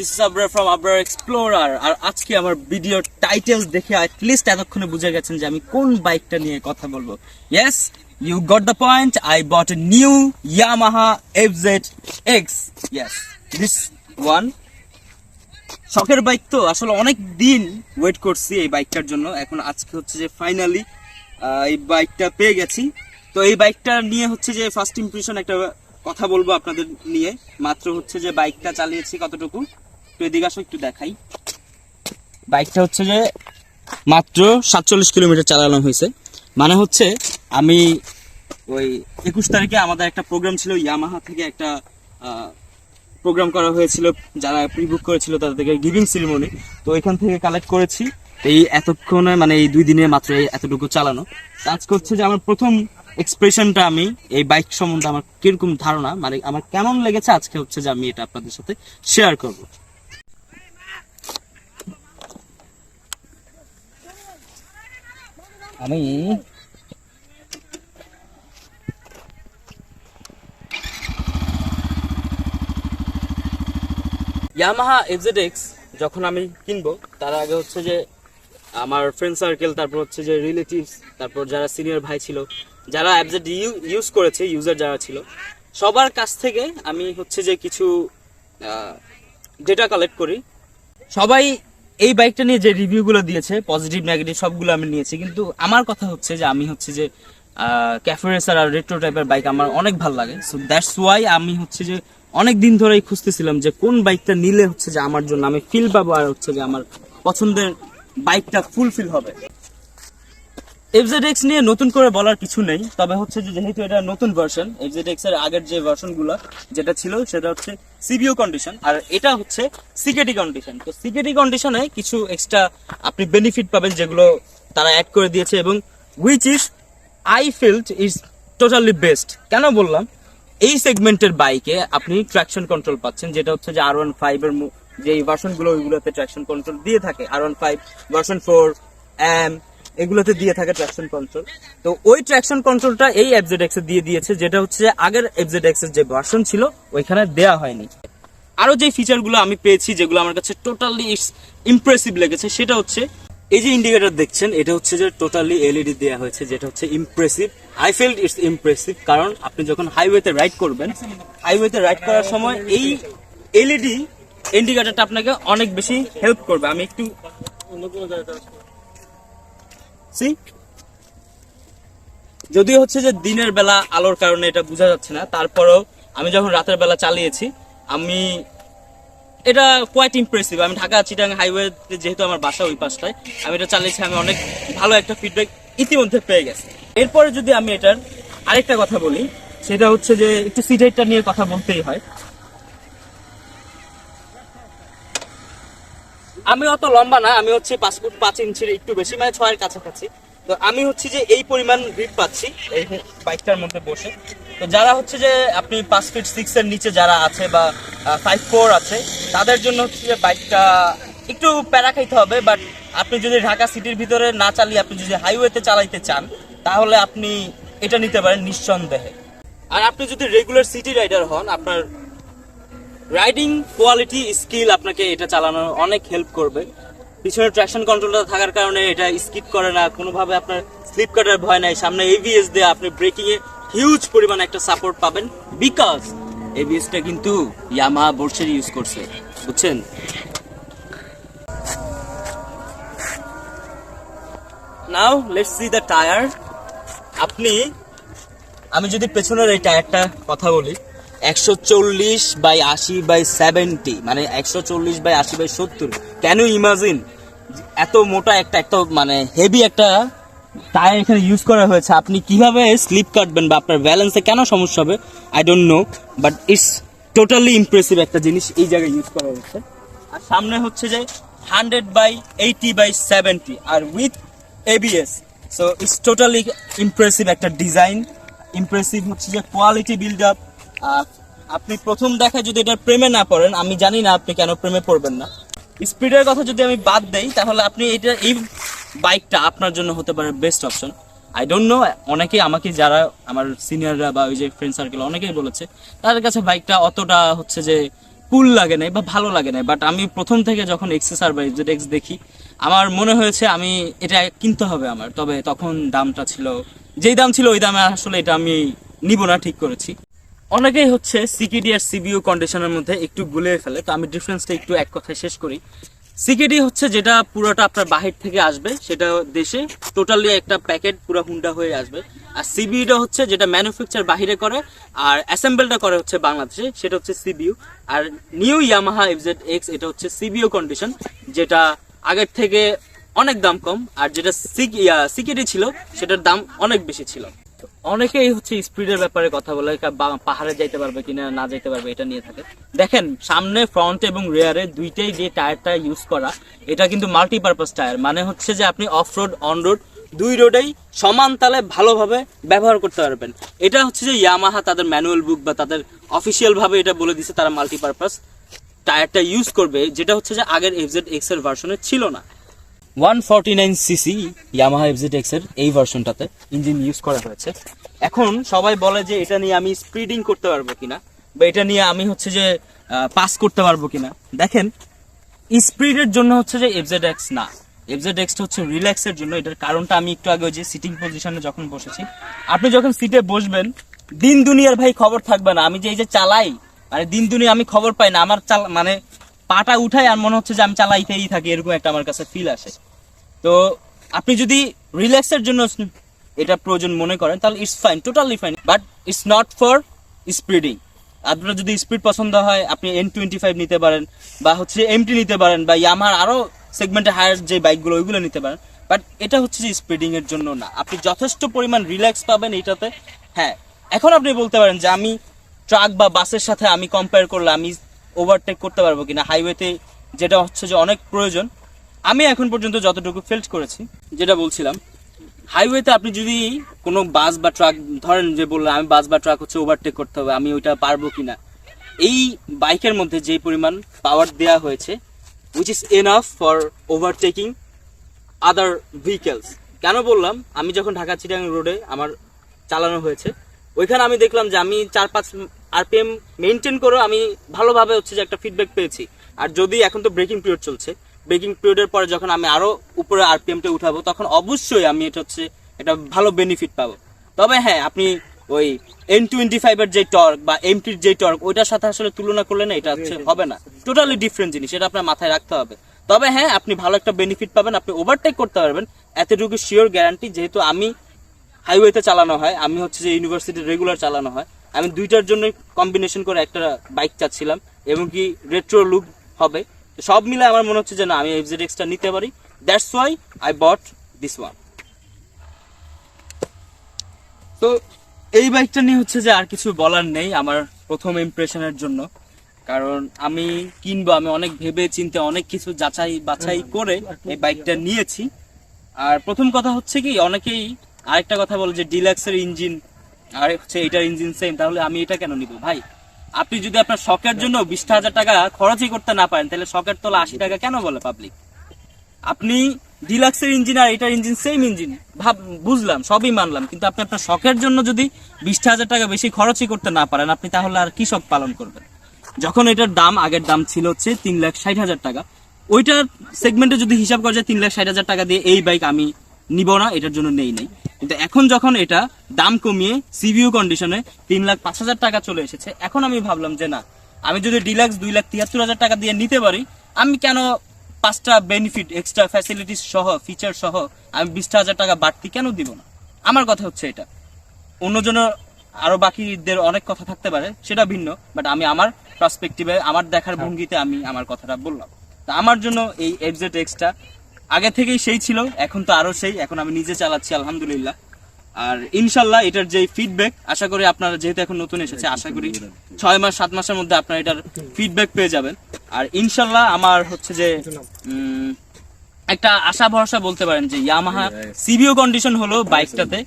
This is Abrar from Abrar explorer আর আজকে আমার video titles দেখে অ্যাটলিস্ট এতক্ষণে বুঝে গেছেন যে আমি কোন বাইকটা নিয়ে কথা বলব। Yes you got the point I bought a new Yamaha FZ X yes this one শখের বাইক তো, আসলে অনেক দিন ওয়েট করছি এই বাইকটার জন্য। এখন আজকে হচ্ছে যে ফাইনালি এই বাইকটা পেয়ে গেছি। তো এই বাইকটা নিয়ে হচ্ছে যে ফার্স্ট ইমপ্রেশন একটা কথা বলব আপনাদের নিয়ে। মাত্র হচ্ছে যে বাইকটা চালিয়েছি কতটুকু? একটু এদিকে আসো, একটু দেখাই। বাইকটা হচ্ছে যে মাত্র সাতচল্লিশ কিলোমিটার চালানো হয়েছে। মানে হচ্ছে আমি ওই একুশ তারিখে আমাদের একটা প্রোগ্রাম ছিল ইয়ামাহা থেকে একটা প্রোগ্রাম করা হয়েছিল, যারা প্রি করেছিল তাদেরকে গিভিং সেরিমনি তো এখান থেকে কালেক্ট করেছি। এই এতক্ষণে মানে এই দুই দিনে মাত্র এতটুকু চালানো। আজকে হচ্ছে যে আমার প্রথম এক্সপ্রেশনটা আমি, এই বাইক সম্বন্ধে আমার কীরকম ধারণা মানে আমার কেমন লেগেছে আজকে হচ্ছে যে আমি এটা আপনাদের সাথে শেয়ার করব। আমি ইয়ামাহা এক্স যখন আমি কিনবো, তার আগে হচ্ছে যে আমার ফ্রেন্ড সার্কেল তারপর হচ্ছে যে রিলেটিভস তারপর যারা সিনিয়র ভাই ছিল, যারা অ্যাবজেড ইউজ করেছে ইউজার যারা ছিল, সবার কাছ থেকে আমি হচ্ছে যে কিছু ডেটা কালেক্ট করি। সবাই এই বাইকটা নিয়ে যে রিভিউগুলো দিয়েছে পজিটিভ নেগেটিভ সবগুলো আমি নিয়েছি। কিন্তু আমার কথা হচ্ছে যে, আমি হচ্ছে যে ক্যাফে রেসার আর রেট্রো টাইপের বাইক আমার অনেক ভালো লাগে। সো দ্যাটস ওয়াই আমি হচ্ছে যে, অনেক দিন ধরেই খুঁজতেছিলাম যে, কোন বাইকটা নিলে হচ্ছে যে, আমার জন্য, আমি ফিল পাবো আর হচ্ছে যে, আমার পছন্দের বাইকটা ফুলফিল হবে। এফজেড নিয়ে নতুন করে বলার কিছু নেই, তবে হচ্ছে যে যেহেতু এটা নতুন ভার্সন এফজেড এর আগের যে ভার্সনগুলো যেটা ছিল, সেটা হচ্ছে সিবিও কন্ডিশন আর এটা হচ্ছে সিকেটি কন্ডিশন তো সিকেটি কন্ডিশনে কিছু এক্সট্রা আপনি বেনিফিট পাবেন যেগুলো তারা অ্যাড করে দিয়েছে, এবং which is I feel is totally best কেন বললাম? এই সেগমেন্টের বাইকে আপনি ট্র্যাকশন কন্ট্রোল পাচ্ছেন, যেটা হচ্ছে যে আর ওয়ান ফাইভ এর যে ভার্সনগুলো ওইগুলোতে ট্র্যাকশন কন্ট্রোল দিয়ে থাকে আর one five version four M এগুলোতে দিয়ে থাকে ট্র্যাকশন কন্ট্রোল তো ওই ট্র্যাকশন কন্ট্রোলটা এই এফজেড এক্স দিয়ে দিয়েছে, যেটা হচ্ছে আগের এফজেড এক্সের যে ভার্সন ছিল, ওইখানে দেয়া হয়নি। আরও যে ফিচারগুলো আমি পেয়েছি, যেগুলো আমার কাছে টোটালি ইমপ্রেসিভ লেগেছে, সেটা হচ্ছে, এই যে ইন্ডিকেটর দেখছেন, এটা হচ্ছে যে টোটালি এলইডি দেওয়া হয়েছে, যেটা হচ্ছে impressive I feel it's impressive কারণ আপনি যখন হাইওয়েতে রাইড করবেন হাইওয়েতে রাইড করার সময় এই এলইডি ইন্ডিকেটরটা আপনাকে অনেক বেশি হেল্প করবে। আমি একটু সি যদিও হচ্ছে যে দিনের বেলা আলোর কারণে এটা বোঝা যাচ্ছে না, তারপরেও আমি যখন রাতের বেলা চালিয়েছি, আমি এটা কোয়াইট ইমপ্রেসিভ আমি ঢাকা চিটাং হাইওয়ে যেহেতু আমার বাসা ওই পাশটায়, আমি এটা চালিয়েছি, আমি অনেক ভালো একটা ফিডব্যাক ইতিমধ্যে পেয়ে গেছি। এরপরে যদি আমি এটার আরেকটা কথা বলি, সেটা হচ্ছে যে একটু সিট নিয়ে কথা বলতেই হয়। আমি অত লম্বা না, আমি হচ্ছে পাঁচ ফুট পাঁচ ইঞ্চির একটু বেশি মানে ছয়ের কাছাকাছি। তো আমি হচ্ছে যে এই পরিমাণ গ্রিপ পাচ্ছি, এই বাইকটার মধ্যে বসে। তো যারা হচ্ছে যে আপনি পাঁচ ফিট সিক্স এর নিচে যারা আছে বা ফাইভ ফোর আছে, তাদের জন্য হচ্ছে যে বাইকটা একটু প্যারা খাইতে হবে বাট আপনি যদি ঢাকা সিটির ভিতরে না চালিয়ে আপনি যদি হাইওয়েতে চালাইতে চান, তাহলে আপনি এটা নিতে পারেন নিঃসন্দেহে। আর আপনি যদি রেগুলার সিটি রাইডার হন, আপনার রাইডিং কোয়ালিটি স্কিল আপনাকে এটা চালানো অনেক হেল্প করবে। পিছনে ট্র্যাকশন কন্ট্রোলটা থাকার কারণে এটা স্কিপ করে না। কোনোভাবে আপনার স্লিপ কাটার ভয় নাই। সামনে এভিএস দিয়ে আপনি ব্রেকিং এ হিউজ পরিমাণে একটা সাপোর্ট পাবেন বিকজ এভিএসটা কিন্তু ইয়ামা বোর্ডসের ইউজ করছে। বুঝছেন? Now let's see the tyre আপনি, আমি যদি পেছনের এই টায়ারটা কথা বলি একশো চল্লিশ বাই আশি বাই সেভেন্টি মানে একশো চল্লিশ বাই আশি বাই সত্তর। কেন ইমাজিন এত মোটা একটা একটা মানে হেভি একটা টায়ার এখানে ইউজ করা হয়েছে? আপনি কীভাবে স্লিপ কাটবেন বা আপনার ব্যালেন্সে কেন সমস্যা হবে? I don't know but it's totally impressive একটা জিনিস এই জায়গায় ইউজ করা হয়েছে। আর সামনে হচ্ছে যে hundred by eighty by seventy R with ABS so it's totally impressive একটা ডিজাইন ইমপ্রেসিভ হচ্ছে যে কোয়ালিটি বিল্ড আপ আপনি প্রথম দেখায় যদি এটার প্রেমে না পড়েন, আমি জানি না আপনি কেন প্রেমে পড়বেন না। স্পিডের কথা যদি আমি বাদ দেই, তাহলে আপনি এটা এই বাইকটা আপনার জন্য হতে পারে best option. I don't know অনেকেই আমাকে যারা আমার সিনিয়ররা বা ওই যে ফ্রেন্ড সার্কেল অনেকেই বলেছে, তাদের কাছে বাইকটা অতটা হচ্ছে যে কুল লাগে নাই বা ভালো লাগে নাই। বাট আমি প্রথম থেকে যখন এক্সেসার বা এক্স দেখি, আমার মনে হয়েছে আমি এটা কিনতে হবে আমার। তবে তখন দামটা ছিল, যেই দাম ছিল ওই দামে আসলে এটা আমি নিব না, ঠিক করেছি। অনেকেই হচ্ছে সিকিডি আর সিবিইউ কন্ডিশনের মধ্যে একটু গুলিয়ে ফেলে। তো আমি ডিফারেন্সটা একটু এক কথায় শেষ করি। সিকিডি হচ্ছে যেটা পুরোটা আপনার বাহির থেকে আসবে, সেটা দেশে টোটালি একটা প্যাকেট পুরো হুন্ডা হয়ে আসবে। আর সিবিইটা হচ্ছে যেটা ম্যানুফ্যাকচার বাহিরে করে, আর অ্যাসেম্বলটা করে হচ্ছে বাংলাদেশে, সেটা হচ্ছে সিবিইউ। আর নিউ ইয়ামাহা এফজেড এক্স এটা হচ্ছে সিবিইউ কন্ডিশন যেটা আগের থেকে অনেক দাম কম, আর যেটা সিকিডি ছিল, সেটার দাম অনেক বেশি ছিল। অনেকেই হচ্ছে স্পিডের ব্যাপারে কথা বলে পাহাড়ে যাইতে পারবে কিনা, না যাইতে পারবে, এটা নিয়ে থাকে। দেখেন, সামনে ফ্রন্ট এবং রেয়ারে দুইটাই যে টায়ারটা ইউজ করা, এটা কিন্তু মাল্টিপারপাস টায়ার মানে হচ্ছে যে আপনি অফ রোড অন রোড দুই রোডেই সমান তালে ভালোভাবে ব্যবহার করতে পারবেন। এটা হচ্ছে যে ইয়ামাহা তাদের ম্যানুয়াল বুক বা তাদের অফিসিয়াল ভাবে এটা বলে দিছে, তারা মাল্টিপারপাস টায়ারটা ইউজ করবে, যেটা হচ্ছে যে আগের এফজেড এক্সের ভার্সনে ছিল না। One forty nine CC Yamaha FZ এক্সের এই ভার্সনটাতে ইঞ্জিন ইউজ করা হয়েছে। এখন সবাই বলে যে এটা নিয়ে আমি করতে পারব কিনা, বা এটা নিয়ে আমি হচ্ছে যে পাস করতে পারব কিনা। দেখেন স্পিডের জন্য হচ্ছে যে এফজেড এক্স না। এফজেড হচ্ছে রিল্যাক্সের জন্য, এটার কারণটা আমি একটু আগে ওই যে সিটিং পজিশনে যখন বসেছি। আপনি যখন সিটে বসবেন দিন দুনিয়ার ভাই খবর থাকবে না। আমি যে এই যে চালাই মানে দিন দুনিয়া আমি খবর পাই না, আমার চাল মানে পাটা উঠাই আর মনে হচ্ছে যে আমি চালাইতেই থাকি, এরকম একটা আমার কাছে ফিল আসে। তো আপনি যদি রিল্যাক্সের জন্য এটা প্রয়োজন মনে করেন, তাহলে it's fine totally fine but it's not for speeding আপনার যদি স্পিড পছন্দ হয়, আপনি এন টোয়েন্টি ফাইভ নিতে পারেন, বা হচ্ছে এমটি নিতে পারেন, বা ইয়ামার আরও সেগমেন্টে হায়ার যে বাইকগুলো ওইগুলো নিতে পারেন বাট এটা হচ্ছে যে স্পিডিংয়ের জন্য না। আপনি যথেষ্ট পরিমাণ রিল্যাক্স পাবেন এটাতে। হ্যাঁ এখন আপনি বলতে পারেন যে আমি ট্রাক বা বাসের সাথে আমি কম্পেয়ার করলে আমি ওভারটেক করতে পারব কিনা হাইওয়েতে যেটা হচ্ছে যে অনেক প্রয়োজন। আমি এখন পর্যন্ত যতটুকু ফিল্ড করেছি, যেটা বলছিলাম হাইওয়েতে আপনি যদি কোনো বাস বা ট্রাক ধরেন যে বললেন আমি বাস বা ট্রাক হচ্ছে ওভারটেক করতে হবে, আমি ওইটা পারব কিনা, এই বাইকের মধ্যে যে পরিমাণ পাওয়ার দেওয়া হয়েছে which is enough for overtaking other vehicles কেন বললাম? আমি যখন ঢাকা চিটাং রোডে আমার চালানো হয়েছে, ওইখানে আমি দেখলাম যে আমি চার পাঁচ আরপিএম মেনটেন করেও আমি ভালোভাবে হচ্ছে যে একটা ফিডব্যাক পেয়েছি। আর যদি এখন তো ব্রেকিং পিরিয়ড চলছে ব্রেকিং পিরিয়ডের পরে যখন আমি আরও উপরে আরপিএমটা উঠাবো তখন অবশ্যই আমি এটা হচ্ছে একটা ভালো বেনিফিট পাবো। তবে হ্যাঁ আপনি ওই এন টোয়েন্টি ফাইভের যে টর্ক বা এমটির যে টর্ক ওইটার সাথে আসলে তুলনা করলে না এটা হচ্ছে হবে না। টোটালি ডিফারেন্ট জিনিস এটা আপনার মাথায় রাখতে হবে। তবে হ্যাঁ আপনি ভালো একটা বেনিফিট পাবেন আপনি ওভারটেক করতে পারবেন। এতটুকু শিওর গ্যারান্টি যেহেতু আমি হাইওয়েতে চালানো হয় আমি হচ্ছে যে ইউনিভার্সিটি রেগুলার চালানো হয় আমি দুইটার জন্য কম্বিনেশন করে একটা বাইক চাচ্ছিলাম এবং কি রেট্রো লুক হবে। সব মিলে আমার মনে হচ্ছে যে না আমি এফজেড এক্সটা নিতে পারি। That's why I bought this one তো এই বাইকটা নিয়ে হচ্ছে যে আর কিছু বলার নেই আমার প্রথম ইমপ্রেশনের জন্য। কারণ আমি কিনবো আমি অনেক ভেবে চিন্তে অনেক কিছু যাচাই বাছাই করে এই বাইকটা নিয়েছি। আর প্রথম কথা হচ্ছে কি অনেকেই আরেকটা কথা বলে যে ডিলাক্সের ইঞ্জিন আর হচ্ছে এটার ইঞ্জিন সেম তাহলে আমি এটা কেন নিব? ভাই, আপনি যদি আপনার শখের জন্য বিশটা হাজার টাকা খরচই করতে না পারেন, তাহলে শখের তোলা আশি টাকা কেন বলে পাবলিক আপনি ডিলাক্সের ইঞ্জিন আর এটার ইঞ্জিন সেম ইঞ্জিন ভাব, বুঝলাম, সবই মানলাম, কিন্তু আপনি আপনার শখের জন্য যদি বিশটা হাজার টাকা বেশি খরচই করতে না পারেন, আপনি তাহলে আর কি শখ পালন করবেন? যখন এটার দাম, আগের দাম ছিল হচ্ছে তিন লাখ ষাট হাজার টাকা, ওইটার সেগমেন্টে যদি হিসাব করা যায়, তিন লাখ ষাট হাজার টাকা দিয়ে এই বাইক আমি নিব না, এটার জন্য নেই নেই। কিন্তু এখন যখন এটা দাম কমিয়ে সিভিউ কন্ডিশনে তিন লাখ পাঁচ হাজার টাকা চলে এসেছে এখন আমি ভাবলাম যে না আমি যদি ডিলাক্স দুই লাখ তিয়াত্তর হাজার টাকা দিয়ে নিতে পারি আমি কেন পাঁচটা বেনিফিট এক্সট্রা ফ্যাসিলিটিস সহ ফিচার সহ আমি বিশটা হাজার টাকা বাড়তি কেন দিব না? আমার কথা হচ্ছে এটা। অন্যজনের আরও বাকিদের অনেক কথা থাকতে পারে সেটা ভিন্ন বাট আমি আমার পার্সপেক্টিভে আমার দেখার ভঙ্গিতে আমি আমার কথাটা বললাম। তা আমার জন্য এই এফজেড এক্সটা আগে থেকেই সেই ছিল এখন তো আরও সেই এখন আমি নিজে চালাচ্ছি আলহামদুলিল্লাহ। আর ইনশাল্লাহ এটার যে ফিডব্যাক আশা করি আপনারা যেহেতু এখন নতুন এসেছে আশা করি ছয় মাস সাত মাসের মধ্যে আপনারা এটার ফিডব্যাক পেয়ে যাবেন। আর ইনশাল্লাহ আমার হচ্ছে যে উম, একটা আশা ভরসা বলতে পারেন যে ইয়ামাহা সিবিও কন্ডিশন হলো বাইকটাতে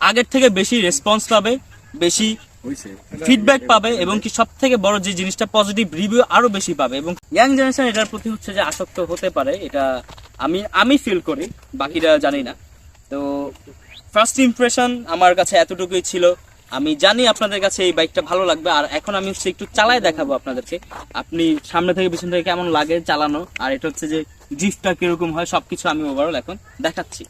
আগের থেকে বেশি রেসপন্স পাবে বেশি ফিডব্যাক পাবে এবং কি সব থেকে বড় যে জিনিসটা পজিটিভ রিভিউ আরও বেশি পাবে এবং ইয়াং জেনারেশন এটার প্রতি হচ্ছে যে আসক্ত হতে পারে, এটা আমি আমি ফিল করি, বাকিরা জানি না। তো ফার্স্ট ইমপ্রেশন আমার কাছে এতটুকুই ছিল। আমি জানি আপনাদের কাছে এই বাইকটা ভালো লাগবে, আর এখন আমি হচ্ছে একটু চালায় দেখাবো আপনাদেরকে। আপনি সামনে থেকে পিছন থেকে কেমন লাগে চালানো, আর এটা হচ্ছে যে ড্রিফটটা কীরকম হয়, সবকিছু আমি ওভারঅল এখন দেখাচ্ছি।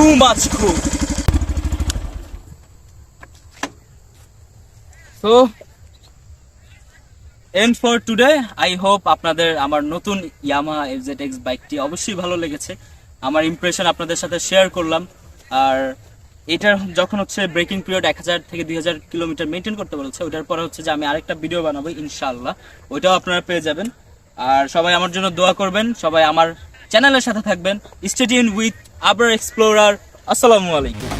টু মাচ খুব তো end for today I hope আপনাদের আমার নতুন ইয়ামা এফজেড বাইকটি অবশ্যই ভালো লেগেছে। আমার ইমপ্রেশন আপনাদের সাথে শেয়ার করলাম। আর এটার যখন হচ্ছে ব্রেকিং পিরিয়ড এক হাজার থেকে দুই হাজার কিলোমিটার মেনটেন করতে বলেছে, ওটার পরে হচ্ছে যে আমি আরেকটা ভিডিও বানাবো ইনশাল্লাহ ওইটাও আপনারা পেয়ে যাবেন। আর সবাই আমার জন্য দোয়া করবেন। সবাই আমার চ্যানেলের সাথে থাকবেন স্টেডিয়াম উইথ আবার এক্সপ্লোরার। আসসালামু আলাইকুম।